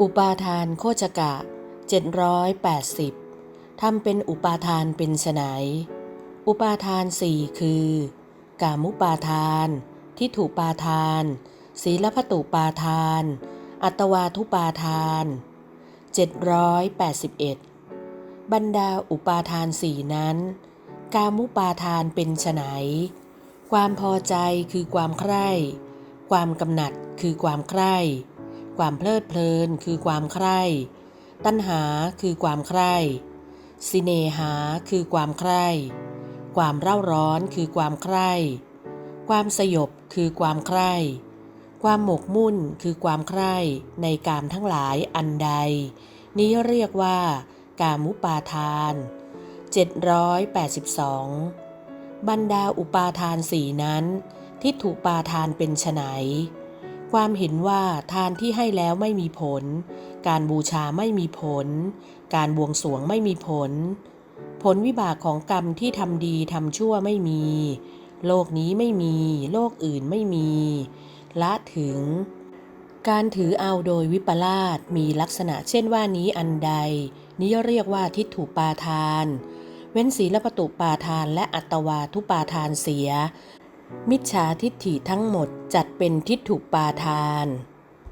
อุปาทานโคจกะ 780ทำเป็นอุปาทานเป็นไฉนอุปาทานสี่คือกามุปาทาน ทิฏฐุปาทาน ศีลพัตุปาทาน อัตวาทุปาทาน 781 บรรดาอุปาทานสี่นั้น กามุปาทานเป็นไฉนความพอใจคือความใคร่ ความกำหนัดคือความใคร่ ความเพลิดเพลินคือความใคร่ ตัณหาคือความใคร่สิเนหาคือความใคร่ ความเร่าร้อนคือความใคร่ ความสยบคือความใคร่ ความหมกมุ่นคือความใคร่ในกามทั้งหลายอันใด นี้เรียกว่า กามุปาทาน 782 บรรดาอุปาทานสี่นั้น ทิฏฐุปาทานเป็นไฉน ความเห็นว่าทานที่ให้แล้วไม่มีผล การบูชาไม่มีผล การบวงสรวงไม่มีผล ผลวิบากของกรรมที่ทำดีทำชั่วไม่มี โลกนี้ไม่มี โลกอื่นไม่มี ละถึง การถือเอาโดยวิปลาสมีลักษณะเช่นว่านี้อันใด นี้เรียกว่าทิฏฐุปาทาน เว้นศีลประตุปาทานและอัตวาทุปาทานเสีย มิจฉาทิฏฐิทั้งหมดจัดเป็นทิฏฐุปาทาน